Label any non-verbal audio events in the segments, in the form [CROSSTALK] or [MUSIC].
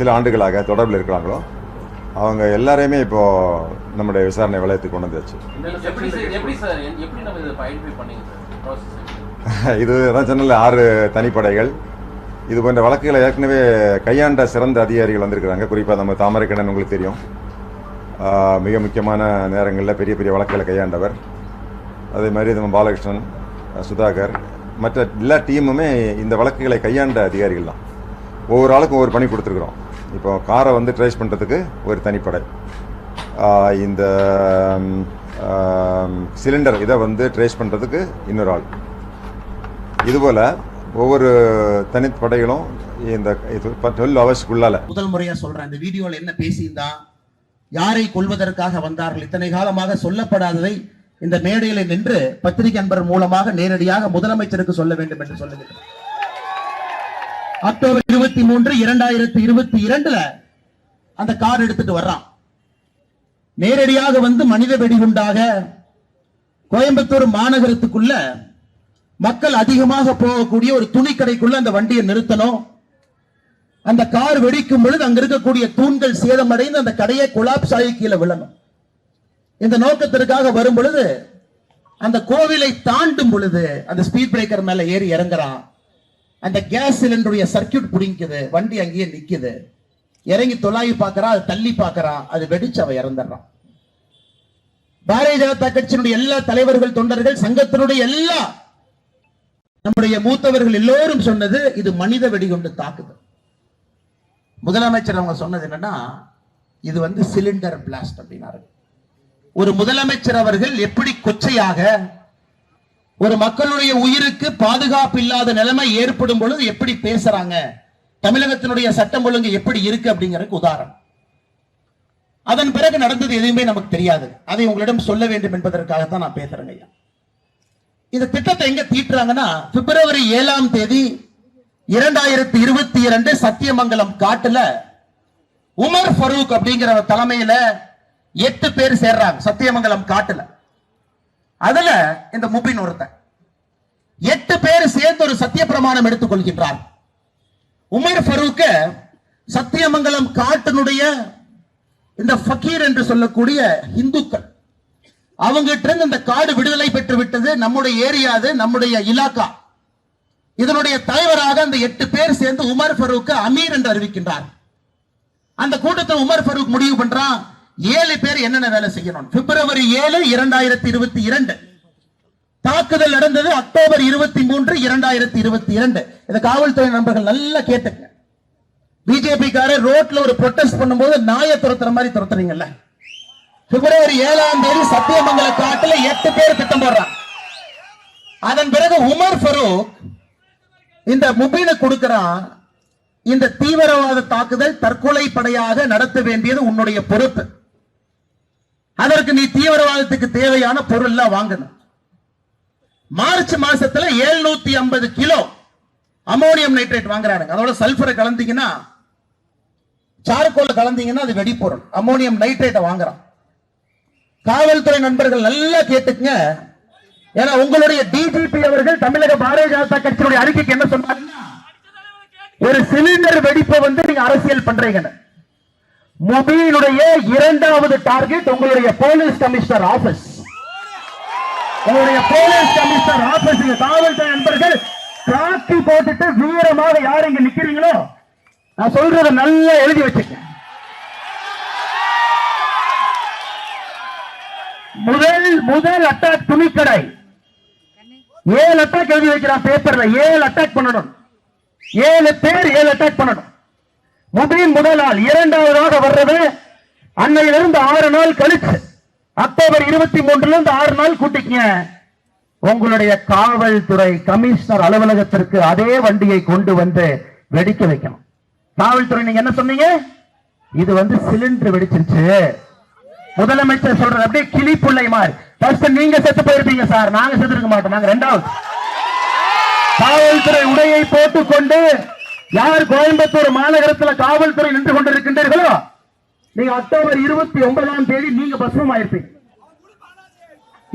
சில ஆண்டுகளாக தொடர்பில் இருக்கிறாங்களோ அவங்க எல்லாரையுமே இப்போ நம்முடைய விசாரணை வளையத்துக்கு கொண்டு வந்தாச்சு. இதை [LAUGHS] தான் சொன்னல ஆறு தனிப்படைகள். இது போன்ற வழக்குகளை ஏற்கனவே கையாண்ட சிறந்த அதிகாரிகள் வந்திருக்கிறாங்க. குறிப்பாக நம்ம தாமரைக்கண்ணன் உங்களுக்கு தெரியும். மிக முக்கியமான நேரங்களில் பெரிய பெரிய வழக்குகளை கையாண்டவர். அதே மாதிரி நம்ம பாலகிருஷ்ணன் சுதாகர் மற்ற எல்லா டீமுமே இந்த வழக்குகளை கையாண்ட அதிகாரிகள் தான் ஒவ்வொரு ஆளுக்கும் ஒவ்வொரு பணி கொடுத்துருக்குறோம். இப்போ காரை வந்து ட்ரேஸ் பண்ணுறதுக்கு ஒரு தனிப்படை. இந்த சிலிண்டர் இதை வந்து ட்ரேஸ் பண்ணுறதுக்கு இன்னொரு ஆள். இதுபோல் ஒவ்வொரு தனிப்படைகளும் இந்த டுவெல் ஹவர்ஸ்க்குள்ளால முதல் முறையாக சொல்கிறேன் இந்த வீடியோவில் என்ன பேசியிருந்தான் யாரை கொல்வதற்காக வந்தார்கள் இத்தனை காலமாக சொல்லப்படாததை இந்த மேடையில் நின்று பத்திரிகை அன்பர் மூலமாக நேரடியாக முதலமைச்சருக்கு சொல்ல வேண்டும் என்று சொல்லுகிறேன். அக்டோபர் இருபத்தி மூன்று இரண்டாயிரத்தி இருபத்தி இரண்டுல அந்த கார் எடுத்துட்டு வர்றான். நேரடியாக வந்து மனித வெடிகுண்டாக கோயம்புத்தூர் மாநகரத்துக்குள்ள மக்கள் அதிகமாக போகக்கூடிய ஒரு துணி கடைக்குள்ள அந்த வண்டியை நிறுத்தணும். அந்த கார் வெடிக்கும் பொழுது அங்க இருக்கக்கூடிய தூண்கள் சேதமடைந்து அந்த கடையை குலாப் ஆகி கீழே விழணும். இந்த நோக்கத்திற்காக வரும் பொழுது அந்த கோவிலை தாண்டும் பொழுது அந்த ஸ்பீட் பிரேக்கர் மேல ஏறி இறங்குறான். அந்த கேஸ் சிலிண்டருடைய சர்க்கியூட் புடிங்குது வண்டி அங்கேயே நிக்குது. இறங்கி தொலாவி பார்க்கறான் அது தள்ளி பார்க்கறான் அது வெடிச்சு அவன் இறந்துடுறான். பாரதிய ஜனதா கட்சியினுடைய எல்லா தலைவர்கள் தொண்டர்கள் சங்கத்தினுடைய எல்லா நம்முடைய மூத்தவர்கள் எல்லோரும் சொன்னது இது மனித வெடிகுண்டு தாக்குதல் முதலமைச்சர் அவங்க சொன்னது என்னன்னா இது வந்து சிலிண்டர் பிளாஸ்ட் அப்படின்னாரு. ஒரு முதலமைச்சர் அவர்கள் எப்படி கொச்சையாக ஒரு மக்களுடைய உயிருக்கு பாதுகாப்பு இல்லாத நிலைமை ஏற்படும் பொழுது எப்படி பேசுறாங்க? தமிழகத்தினுடைய சட்டம் ஒழுங்கு எப்படி இருக்கு அப்படிங்கறதுக்கு உதாரணம். அதன் பிறகு நடந்தது எதுவுமே நமக்கு தெரியாது. அதை உங்களிடம் சொல்ல வேண்டும் என்பதற்காகத்தான் நான் பேசுறேங்க ஐயா. இந்த திட்டத்தை எங்க தீட்டுறாங்கன்னா பிப்ரவரி ஏழாம் தேதி இரண்டாயிரத்தி இருபத்தி இரண்டு சத்தியமங்கலம் காட்டுல உமர் ஃபரூக் அப்படிங்கிற தலைமையில எட்டு பேர் சேர்றாங்க சத்தியமங்கலம் காட்டுல. அதுல இந்த முபின் ஒருத்தன். எட்டு பேர் சேர்ந்து ஒரு சத்திய பிரமாணம் எடுத்துக் கொள்கின்றார் உமர் ஃபரூக்க சத்தியமங்கலம் காட்டினுடைய இந்த ஃபக்கீர் என்று சொல்லக்கூடிய இந்துக்கள் அவங்கிட்ட இருந்து இந்த காடு விடுதலை பெற்று விட்டது நம்முடைய ஏரியா அது நம்முடைய இலாக்கா. இதனுடைய தலைவராக அந்த எட்டு பேர் சேர்ந்து உமர் ஃபரூக் அமீர் என்று அறிவிக்கின்றார். அந்த கூட்டத்தில் உமர் ஃபரூக் முடிவு பண்றான் ஏழு பேர் என்னென்ன வேலை செய்யணும்? பிப்ரவரி ஏழு இரண்டாயிரத்தி இருபத்தி இரண்டு. தாக்குதல் நடந்தது அக்டோபர் இருபத்தி மூன்று இரண்டாயிரத்தி இருபத்தி இரண்டு. இந்த காவல்துறை நண்பர்கள் நல்லா கேட்டுங்க பிஜேபி காரர் ரோட்ல ஒரு ப்ரொட்டஸ்ட் பண்ணும்போது நாயை துரத்துற மாதிரி துரத்துறீங்கல்ல. பிப்ரவரி ஏழாம் தேதி சத்தியமங்கல காட்டுல எட்டு பேர் திட்டம் போடுறான் அதன் பிறகு உமர் ஃபரூக் இந்த முபீனை கொடுக்கிறான் இந்த தீவிரவாத தாக்குதல் தற்கொலை படையாக நடத்த வேண்டியது உன்னுடைய பொறுப்பு. அதற்கு நீ தீவிரவாதத்துக்கு தேவையான பொருள் எல்லாம் வாங்கணும் மார்ச் மாசத்துல 750 ஐம்பது கிலோ அமோனியம் நைட்ரேட் வாங்குறாங்க அதோட சல்பரை கலந்தீங்கன்னா சார்கோல் கலந்தீங்கன்னா அது வெடிப்பொருள் அமோனியம் நைட்ரேட்டை வாங்குறான். காவல்துறை நண்பர்கள் நல்லா கேட்டுக்குங்க. ஏன்னா உங்களுடைய டிஜிபி அவர்கள் தமிழக பாரதிய ஜனதா கட்சியினுடைய அறிக்கைக்கு என்ன சொன்னாங்கன்னா ஒரு சிலிண்டர் வெடிப்பை வந்து நீங்க அரசியல் பண்றீங்கன்னு. முபீனுடைய இரண்டாவது டார்கெட் உங்களுடைய போலீஸ் கமிஷனர் ஆபீஸ். உங்களுடைய போலீஸ் கமிஷனர் ஆபீஸ் காவல்துறை நண்பர்கள் காக்கி போட்டுட்டு வீரமாக யார் இங்க நிக்கிறீங்களோ? நான் சொல்றத நல்லா எழுதி வச்சுக்க முதல் முதல் அட்டாக் துணிக்கடை. ஏழு அட்டாக் எழுதி வைக்கிறான் பேப்பர்ல ஏழு அட்டாக் பண்ணணும். ஏழு பேர் ஏழு அட்டாக் பண்ணணும். முதலின் முதல் நாள் இரண்டாவதாக வர்றது அன்னையிலிருந்து ஆறு நாள் கழிச்சு. அக்டோபர் இருபத்தி மூன்றுல இருந்து ஆறு நாள் கூட்டிக்கங்க. உங்களுடைய காவல்துறை கமிஷனர் அலுவலகத்திற்கு அதே வண்டியை கொண்டு வந்து வெடிக்க வைக்கணும். காவல்துறை நீங்க என்ன சொன்னீங்க? இது வந்து சிலிண்டர் வெடிச்சிருச்சு. முதலமைச்சர் சொல்றது அப்படியே கிளி பிள்ளை மாதிரி. ஃபர்ஸ்ட் நீங்க செத்து போயிருப்பீங்க சார். நாங்க செத்து இருக்க மாட்டோம். நாங்க ரெண்டாவது. காவல்துறை உடையை போட்டுக்கொண்டு யார் கோயம்புத்தூர் மாநகரத்தில் காவல்துறை நின்று கொண்டிருக்கின்றீர்களோ நீங்க அக்டோபர் இருபத்தி ஒன்பதாம் தேதி நீங்க பஸ்மம் ஆயிருப்பீங்க.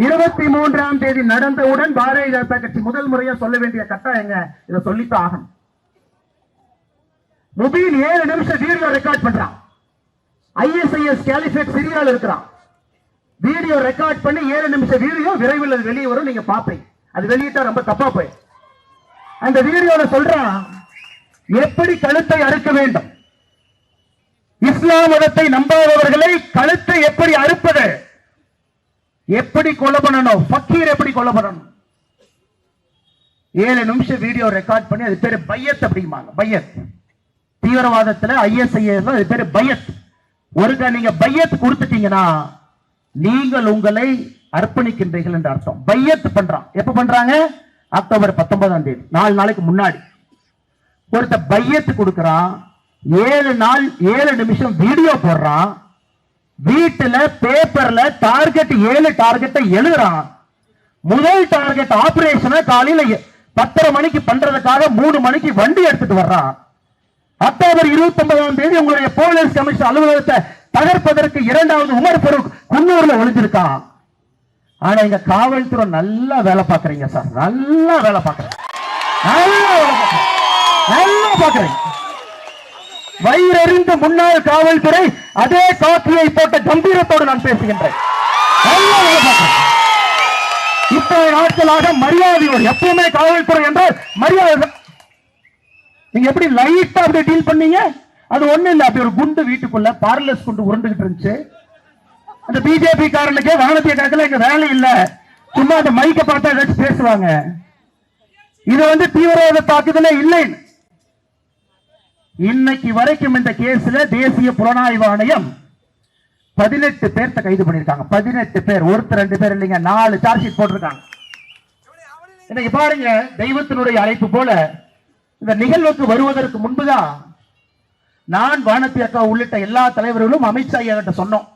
இருபத்தி மூன்றாம் தேதி நடந்தவுடன் பாரதிய ஜனதா கட்சி முதல் முறையா சொல்ல வேண்டிய கட்டாயங்க இதை சொல்லித்தான் ஆகணும். முபீன் ஏழு நிமிஷம் வீடியோ ரெக்கார்ட் பண்றான். ஐஎஸ்ஐஎஸ் கேலிஃபேட் சிரியால இருக்கிறான். வீடியோ ரெக்கார்ட் பண்ணி ஏழு நிமிஷம் வீடியோ விரைவில் அது வெளியே வரும் நீங்க பாப்பீங்க அது வெளியிட்டா ரொம்ப தப்பா போய் அந்த வீடியோல சொல்றான் எப்படி கழுத்தை அறுக்க வேண்டும்? இஸ்லாம் மதத்தை நம்பாதவர்களை கழுத்தை எப்படி அறுப்பது? எப்படி கொலை பண்ணணும்? ஃபக்கீர் எப்படி கொலை பண்ணணும்? ஏழு நிமிஷம் வீடியோ ரெக்கார்ட் பண்ணி அது பேரு பையத் அப்படிம்பாங்க. பையத். தீவிரவாதத்துல ஐஎஸ்ஐஎஸ் அது பேரு பையத். ஒருக்க நீங்க பையத் கொடுத்துட்டீங்கன்னா நீங்கள் உங்களை அர்ப்பணிக்கின்றீர்கள் என்று அர்த்தம். பையத் பண்றான். எப்ப பண்றாங்க? அக்டோபர் பத்தொன்பதாம் தேதி. நாலு நாளைக்கு முன்னாடி. ஒருத்த பையத்து கொடுக்கறான் ஏழு நாள் ஏழு நிமிஷம் வீடியோ போடுறான் வீட்டுல பேப்பர்ல டார்கெட் ஏழு டார்கெட்டை எழுதுறான். முதல் டார்கெட் ஆபரேஷனை காலையில பத்தரை மணிக்கு பண்றதுக்காக மூணு மணிக்கு வண்டி எடுத்துட்டு வர்றான். அக்டோபர் இருபத்தி ஒன்பதாம் தேதி உங்களுடைய போலீஸ் கமிஷன் அலுவலகத்தை தகர்ப்பதற்கு இரண்டாவது உமர் பொருள் குன்னூர்ல ஒளிஞ்சிருக்கான். ஆனா இங்க காவல்துறை நல்லா வேலை பாக்குறீங்க சார். நல்லா வேலை பாக்குறீங்க நல்லா வேலை பாக்குறீங்க நல்லா பாக்குறேன் வயிறறிந்த முன்னாள் காவல்துறை அதே காக்கியை போட்ட கம்பீரத்தோடு நான் பேசுகின்றேன். இத்தனை நாட்களாக மரியாதையோடு எப்பவுமே காவல்துறை என்றால் மரியாதை நீங்க எப்படி லைட்டா அப்படி டீல் பண்ணீங்க? அது ஒண்ணு இல்ல அப்படி ஒரு குண்டு வீட்டுக்குள்ள பார்லஸ் குண்டு உருண்டுகிட்டு இருந்துச்சு. அந்த பிஜேபி காரனுக்கே வானத்திய காக்கல எங்க வேலை இல்ல. சும்மா அந்த மைக்க பார்த்தா ஏதாச்சும் பேசுவாங்க. இது வந்து தீவிரவாத தாக்குதலே இல்லைன்னு இன்னைக்கு வரைக்கும் இந்த கேஸ்ல தேசிய புலனாய்வு ஆணையம் பதினெட்டு பேர்த்த கைது பண்ணிருக்காங்க பதினெட்டு பேர். ஒருத்தர் ரெண்டு பேர் இல்லைங்க. நாலு சார்ஜ் ஷீட் போட்டிருக்காங்க. இன்னைக்கு பாருங்க தெய்வத்தினுடைய அழைப்பு போல இந்த நிகழ்வுக்கு வருவதற்கு முன்புதான் நான் வானத்தி அக்கா உள்ளிட்ட எல்லா தலைவர்களும் அமித்ஷா ஐயா கிட்ட சொன்னோம்.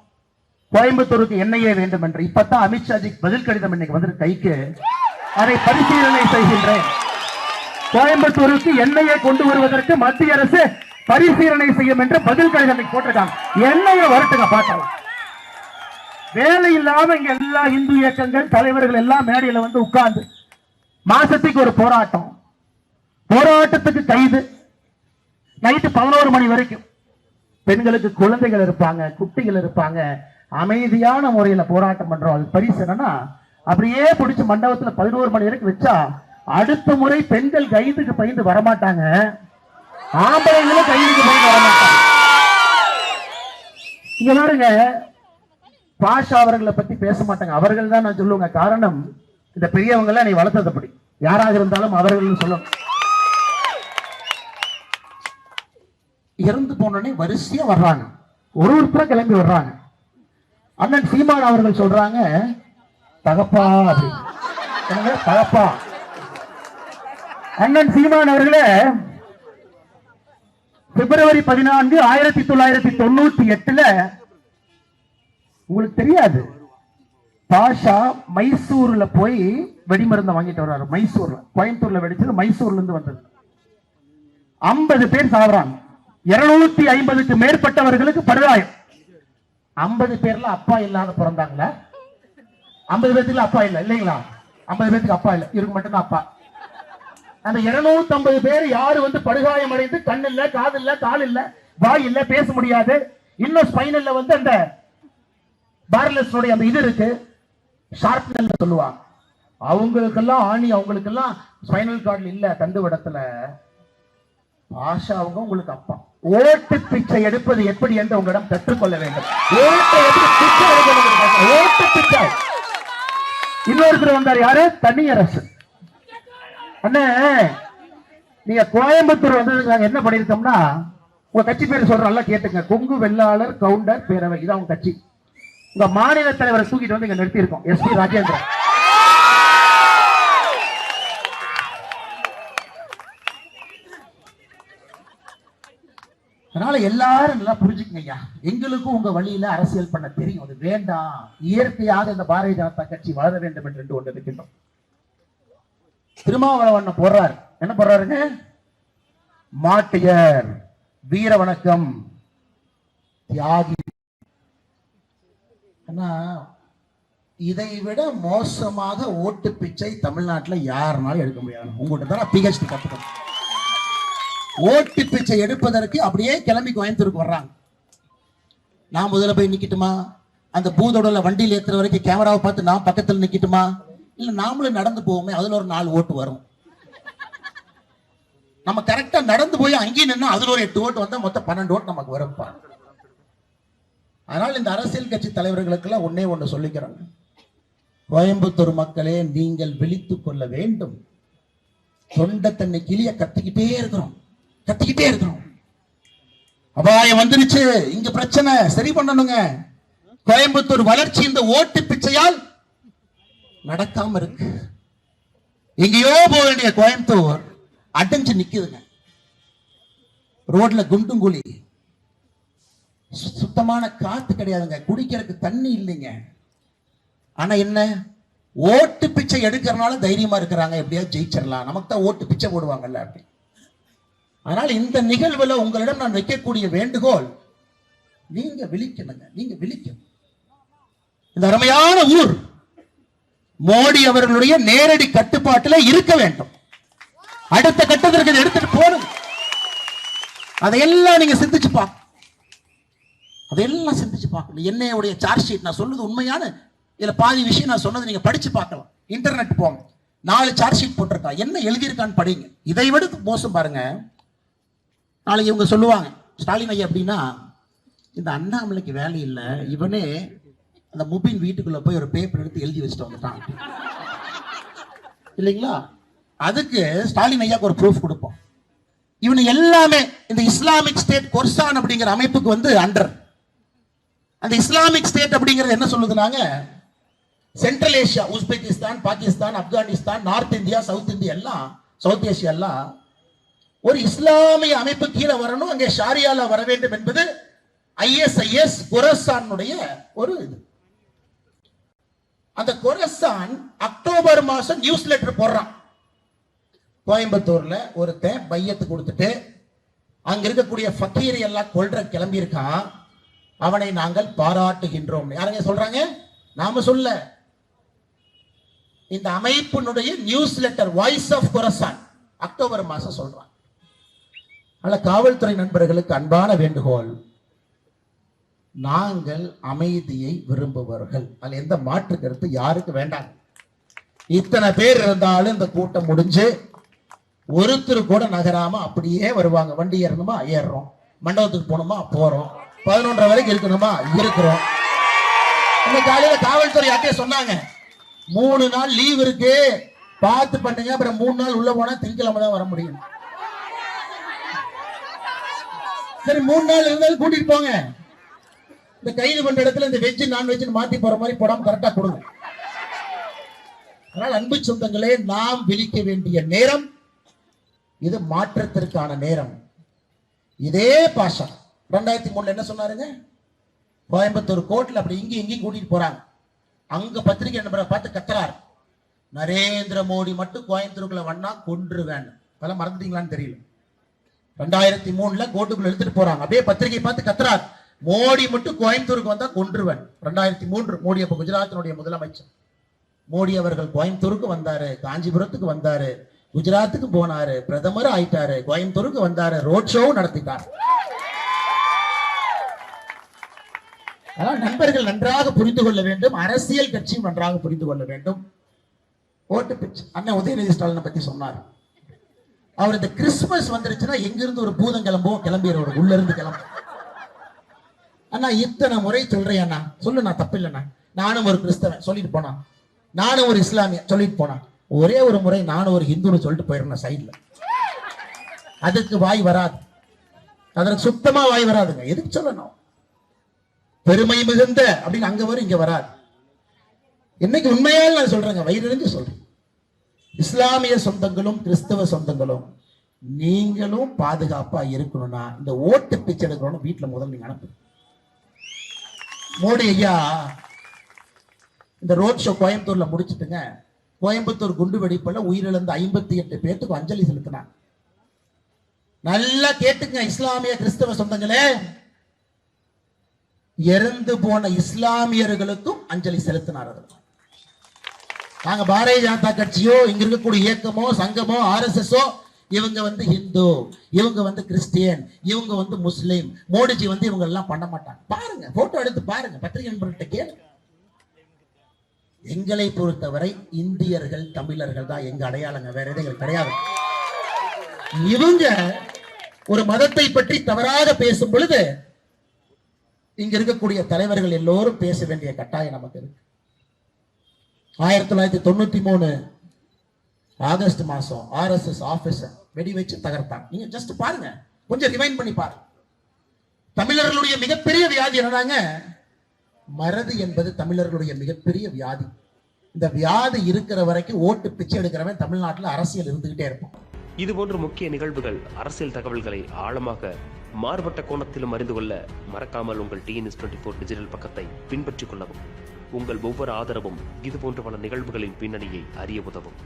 கோயம்புத்தூருக்கு என்ஐஏ வேண்டும் என்று. இப்பதான் அமித்ஷாஜி பதில் கடிதம் இன்னைக்கு வந்து கைக்கு. அதை பரிசீலனை செய்கின்றேன். கோயம்புத்தூருக்கு எண்ணெயை கொண்டு வருவதற்கு மத்திய அரசு பரிசீலனை செய்யும் என்று பதில் கடிதம் போட்டிருக்காங்க. எண்ணெயை வரட்டுங்க பார்க்கலாம். வேலை இல்லாம இங்க எல்லா இந்து இயக்கங்கள் தலைவர்கள் எல்லாம் மேடையில வந்து உட்கார்ந்து மாசத்துக்கு ஒரு போராட்டம். போராட்டத்துக்கு கைது. நைட்டு பதினோரு மணி வரைக்கும். பெண்களுக்கு குழந்தைகள் இருப்பாங்க குட்டிகள் இருப்பாங்க. அமைதியான முறையில போராட்டம் பண்றோம். அது பரிசு என்னன்னா அப்படியே பிடிச்சி மண்டபத்துல பதினோரு மணி வரைக்கும் வச்சா அடுத்த முறை பெண்கள் கைதுக்கு பயந்து வரமாட்டாங்க. ஆம்பளைங்களும் கைதுக்கு பயந்து வரமாட்டாங்க. இங்க பாருங்க பாஷா அவர்களை பத்தி பேச மாட்டாங்க. அவர்கள் தான் நான் சொல்லுவேங்க. காரணம் இந்த பெரியவங்க எல்லாம் நீ வளர்த்ததுப்படி. யாராக இருந்தாலும் அவர்கள் சொல்லணும். இறந்து போனோடனே வரிசையா வர்றாங்க. ஒரு ஒருத்தர கிளம்பி வர்றாங்க. அண்ணன் சீமான் அவர்கள் சொல்றாங்க தகப்பா அப்படின்னு. தகப்பா. அண்ணன் சீமான் அவர்களே பிப்ரவரி பதினான்கு ஆயிரத்தி தொள்ளாயிரத்தி தொண்ணூத்தி எட்டுல உங்களுக்கு தெரியாது பாஷா மைசூர்ல போய் வெடிமருந்தை வாங்கிட்டு வர்றாரு மைசூர்ல. கோயம்புத்தூர்ல வெடிச்சது மைசூர்ல இருந்து வந்தது. ஐம்பது பேர் சாகுறாங்க. இருநூத்தி ஐம்பதுக்கு மேற்பட்டவர்களுக்கு படுகாயம். ஐம்பது பேர்ல அப்பா இல்லாத பிறந்தாங்களா? ஐம்பது பேர்த்துக்கு அப்பா இல்ல இல்லைங்களா? ஐம்பது பேர்த்துக்கு அப்பா இல்ல இவருக்கு மட்டும்தான் அப்பா. அந்த இருநூத்தி ஐம்பது பேர் யாரு வந்து படுகாயம் அடைந்து கண் இல்ல காது இல்ல கால் இல்ல வாய் இல்ல பேச முடியாது. இன்னும் ஸ்பைனல்ல வந்து அந்த பார்லஸ் அந்த இது இருக்கு. ஷார்ப்னல் சொல்லுவாங்க. அவங்களுக்கெல்லாம் ஆணி அவங்களுக்கெல்லாம் ஸ்பைனல் கார்டில் இல்ல தந்து விடத்துல. ஆஷா அவங்க உங்களுக்கு அப்பா. ஓட்டு பிச்சை எடுப்பது எப்படி என்று உங்களிடம் கற்றுக்கொள்ள வேண்டும்? ஓட்டு பிச்சை. இன்னொருத்தர் வந்தார் யாரு? தனியரசு. அண்ணே நீங்க கோயம்புத்தூர் வந்ததுக்கு நாங்க என்ன பண்ணிருக்கோம்னா உங்க கட்சி பேர் சொல்ற கேட்டுங்க கொங்கு வெள்ளாளர் கவுண்டர் பேரவை இதான் உங்க கட்சி. உங்க மாநில தலைவரை தூக்கிட்டு வந்து இங்க நிறுத்தி இருக்கோம் எஸ் பி ராஜேந்திரன். அதனால எல்லாரும் நல்லா புரிஞ்சுக்கங்க ஐயா. எங்களுக்கும் உங்க வழியில அரசியல் பண்ண தெரியும். அது வேண்டாம். இயற்கையாக இந்த பாரதிய ஜனதா கட்சி வளர வேண்டும் என்று ஒன்று இருக்கின்றோம். திருமாவளவன் போடுறாரு. என்ன போடுறாருங்க? மாட்டியர் வீர வணக்கம் தியாகி. ஆனா இதை விட மோசமாக ஓட்டு பிச்சை தமிழ்நாட்டுல யாருனாலும் எடுக்க முடியாது. உங்கள்கிட்ட தான் பிஹெச்டி கத்துக்கணும். ஓட்டு பிச்சை எடுப்பதற்கு அப்படியே கிளம்பி கோயம்புத்தூருக்கு வர்றாங்க. நான் முதல்ல போய் நிக்கட்டுமா? அந்த பூதோடல வண்டியில் ஏத்துற வரைக்கும் கேமராவை பார்த்து நான் பக்கத்துல நிக்கட்டுமா? இல்ல நாமளும் நடந்து போவோமே அதுல ஒரு நாலு ஓட்டு வரும். நம்ம கரெக்டா நடந்து போய் அங்கேயும் நின்று அதுல ஒரு எட்டு ஓட்டு வந்தால் மொத்தம் பன்னெண்டு ஓட்டு நமக்கு வரும்ப்பா. அதனால் இந்த அரசியல் கட்சி தலைவர்களுக்கெல்லாம் ஒன்னே ஒன்று சொல்லிக்கிறாங்க கோயம்புத்தூர் மக்களே நீங்கள் விழித்து கொள்ள வேண்டும். தொண்டை தன்னை கிளிய கத்திக்கிட்டே இருக்கிறோம். கத்திக்கிட்டே இருக்கிறோம். அபாயம் வந்துருச்சு. இங்க பிரச்சனை. சரி பண்ணணுங்க. கோயம்புத்தூர் வளர்ச்சி இந்த ஓட்டு பிச்சையால் நடக்காம இருக்கு. எங்கேயோ போக வேண்டிய கோயம்புத்தூர் அடைஞ்சு நிக்குதுங்க. ரோட்ல குண்டும் குழி சு- சுத்தமான காத்து கிடையாதுங்க. குடிக்கிறதுக்கு தண்ணி இல்லைங்க. ஆனா என்ன? ஓட்டு பிச்சை எடுக்கிறனால தைரியமா இருக்கிறாங்க. எப்படியாவது ஜெயிச்சிடலாம். நமக்கு தான் ஓட்டு பிச்சை போடுவாங்கல்ல அப்படி. அதனால இந்த நிகழ்வுல உங்களிடம் நான் வைக்கக்கூடிய வேண்டுகோள் நீங்க விழிக்கணுங்க. நீங்க விழிக்கணும். இந்த அருமையான ஊர் மோடி அவர்களுடைய நேரடி கட்டுப்பாட்டில் இருக்க வேண்டும். அடுத்த கட்டத்திற்கு எடுத்துட்டு போகணும். அதையெல்லாம் நீங்க சிந்திச்சு பார்க்கணும் அதையெல்லாம் சிந்திச்சு பார்க்கணும் என்னையுடைய சார்ஜ் ஷீட் நான் சொல்றது உண்மையான இதுல பாதி விஷயம் நான் சொன்னது நீங்க படிச்சு பார்க்கலாம். இன்டர்நெட் போங்க. நாலு சார்ஜ் ஷீட் போட்டிருக்கா. என்ன எழுதியிருக்கான்னு படிங்க. இதை விட மோசம் பாருங்க. நாளைக்கு இவங்க சொல்லுவாங்க ஸ்டாலின் ஐயா அப்படின்னா இந்த அண்ணாமலைக்கு வேலை இல்லை. இவனே அந்த முபின் வீட்டுக்குள்ள போய் ஒரு பேப்பர் எடுத்து எழுதி வச்சுட்டு வந்துட்டான். இல்லைங்களா? அதுக்கு ஸ்டாலின் ஐயாக்கு ஒரு ப்ரூஃப் கொடுப்போம். இவனு எல்லாமே இந்த இஸ்லாமிக் ஸ்டேட் கொர்சான் அப்படிங்கிற அமைப்புக்கு வந்து அண்டர் அந்த இஸ்லாமிக் ஸ்டேட் அப்படிங்கிறது என்ன சொல்லுதுனாங்க? Central Asia Uzbekistan Pakistan Afghanistan North India South India எல்லாம் சவுத் ஏஷியா எல்லாம் ஒரு இஸ்லாமிய அமைப்பு கீழே வரணும் அங்கே ஷாரியால வர வேண்டும் என்பது ஐஎஸ்ஐஎஸ் குரசானுடைய ஒரு இது. அந்த கொரசான் அக்டோபர் மாசம் நியூஸ் லெட்டர் போடுறான். கோயம்புத்தூர்ல ஒருத்தன் பையத்து கொடுத்துட்டு அங்க இருக்கக்கூடிய ஃபக்கீரை எல்லாம் கொள்ற கிளம்பி இருக்கான் அவனை நாங்கள் பாராட்டுகின்றோம். யாருங்க சொல்றாங்க? நாம சொல்ல. இந்த அமைப்பினுடைய newsletter voice of Khorasan October மாசம் சொல்றான். அதனால காவல்துறை நண்பர்களுக்கு அன்பான வேண்டுகோள். நாங்கள் அமைதியை விரும்புபவர்கள். அதில் எந்த மாற்று கருத்து யாருக்கு வேண்டாம். இத்தனை பேர் இருந்தாலும் இந்த கூட்டம் முடிஞ்சு ஒருத்தர் கூட நகராம அப்படியே வருவாங்க. வண்டி ஏறணுமா? ஏறுறோம். மண்டபத்துக்கு போகணுமா? போறோம். பதினொன்றரை வரைக்கும் இருக்கணுமா? இருக்கிறோம். இன்னைக்கு காலையில காவல்துறை யார்ட்டே சொன்னாங்க. மூணு நாள் லீவ் இருக்கு. பார்த்து பண்ணுங்க. அப்புறம் மூணு நாள் உள்ள போனா திங்கக்கிழமை தான் வர முடியும். சரி மூணு நாள் இருந்தாலும் கூட்டிட்டு போங்க. இந்த கைது பண்ற இடத்துல இந்த வெஜ் நான்வெஜ் மாத்தி போற மாதிரி போடாம கரெக்டா கொடுங்க. அதனால் அன்பு சொந்தங்களே நாம் விழிக்க வேண்டிய நேரம் இது மாற்றத்திற்கான நேரம். இதே பாஷா. ரெண்டாயிரத்தி மூணுல என்ன சொன்னாருங்க? கோயம்புத்தூர் கோர்ட்ல அப்படி இங்கேயும் இங்கேயும் கூட்டிட்டு போறாங்க. அங்க பத்திரிகை நண்பரை பார்த்து கத்துறாரு. நரேந்திர மோடி மட்டும் கோயம்புத்தூருக்குள்ள வண்ணா கொன்றுவேன். அதெல்லாம் மறந்துட்டீங்களான்னு தெரியல. ரெண்டாயிரத்தி மூணுல கோர்ட்டுக்குள்ள எடுத்துட்டு போறாங்க. அப்படியே பத்திரிகை பார்த்து கத்துறாரு. மோடி மட்டும் கோயம்புத்தூருக்கு வந்தா கொன்றுவன். ரெண்டாயிரத்தி மூன்று மோடி அப்ப குஜராத்தினுடைய முதலமைச்சர். மோடி அவர்கள் கோயம்புத்தூருக்கு வந்தாரு காஞ்சிபுரத்துக்கு வந்தாரு குஜராத்துக்கு போனாரு பிரதமர் ஆயிட்டாரு கோயம்புத்தூருக்கு வந்தாரு ரோட் ஷோவும் நடத்திட்டார். நண்பர்கள் நன்றாக புரிந்து கொள்ள வேண்டும் அரசியல் கட்சியும் நன்றாக புரிந்து கொள்ள வேண்டும். ஓட்டு பிச்சு. அண்ணன் உதயநிதி ஸ்டாலினை பத்தி சொன்னார். அவர் இந்த கிறிஸ்துமஸ் வந்துருச்சுன்னா எங்கிருந்து ஒரு பூதம் கிளம்பும் கிளம்பிடுவார் உள்ள இருந்து கிளம்பும் அண்ணா இத்தனை முறை சொல்றேன் அண்ணா. சொல்லு நான் தப்பு இல்லைண்ணா நானும் ஒரு கிறிஸ்தவன் சொல்லிட்டு போனான் நானும் ஒரு இஸ்லாமிய சொல்லிட்டு போனான் ஒரே ஒரு முறை நானும் ஒரு ஹிந்துன்னு சொல்லிட்டு போயிருந்தேன் சைட்ல அதுக்கு வாய் வராது. அதற்கு சுத்தமா வாய் வராதுங்க. எதுக்கு சொல்லணும்? பெருமை மிகுந்த அப்படின்னு அங்க வரும் இங்க வராது. இன்னைக்கு உண்மையால் நான் சொல்றேங்க வயிறிருந்து சொல்றேன். இஸ்லாமிய சொந்தங்களும் கிறிஸ்தவ சொந்தங்களும் நீங்களும் பாதுகாப்பா இருக்கணும்னா இந்த ஓட்டு பிச்சை எடுக்கணும்னு வீட்டுல முதல்ல நீங்க அனுப்பு மோடி ஐயா இந்த ரோட் ஷோ கோயம்புத்தூர்ல முடிச்சிட்டுங்க. கோயம்புத்தூர் குண்டு வெடிப்புல உயிரிழந்த ஐம்பத்தி எட்டு பேர்த்துக்கு அஞ்சலி செலுத்தினாங்க. நல்லா கேட்டுங்க இஸ்லாமிய கிறிஸ்தவ சொந்தங்களே. இறந்து போன இஸ்லாமியர்களுக்கும் அஞ்சலி செலுத்தினார் நாங்க பாரதிய ஜனதா கட்சியோ இங்க இருக்கக்கூடிய இயக்கமோ சங்கமோ ஆர்எஸ்எஸ்ஓ இவங்க வந்து ஹிந்து இவங்க வந்து கிறிஸ்டியன் இவங்க வந்து முஸ்லீம் மோடிஜி வந்து இவங்க எல்லாம் பண்ண மாட்டாங்க. பாருங்க போட்டோ எடுத்து பாருங்க பத்திரிகை நண்பர்கிட்ட கேளுங்க எங்களை பொறுத்தவரை இந்தியர்கள் தமிழர்கள் தான் எங்க அடையாளங்க வேற எதுவும் எங்களுக்கு கிடையாது. இவங்க ஒரு மதத்தை பற்றி தவறாக பேசும் பொழுது இங்க இருக்கக்கூடிய தலைவர்கள் எல்லோரும் பேச வேண்டிய கட்டாயம் நமக்கு இருக்கு. ஆயிரத்தி தொள்ளாயிரத்தி தொண்ணூத்தி மூணு ஆகஸ்ட் மாசம் ஆர்எஸ்எஸ் ஆபீசர் வெடி வச்சு தகர்த்தாங்க. நீங்க ஜஸ்ட் பாருங்க. கொஞ்சம் ரிமைண்ட் பண்ணி பாருங்க தமிழர்களுடைய மிகப்பெரிய வியாதி என்னடாங்க? மறதி என்பது தமிழர்களுடைய மிகப்பெரிய வியாதி. இந்த வியாதி இருக்கிற வரைக்கும் ஓட்டு பிச்சை எடுக்கிறவன் தமிழ்நாட்டுல அரசியல் இருந்துகிட்டே இருப்பான். இது போன்ற முக்கிய நிகழ்வுகள் அரசியல் தகவல்களை ஆழமாக மாறுபட்ட கோணத்திலும் அறிந்து கொள்ள மறக்காமல் உங்கள் டிஎன்எஸ் டுவெண்ட்டி ஃபோர் டிஜிட்டல் பக்கத்தை பின்பற்றிக் கொள்ளவும். உங்கள் ஒவ்வொரு ஆதரவும் இதுபோன்ற பல நிகழ்வுகளின் பின்னணியை அறிய உதவும்.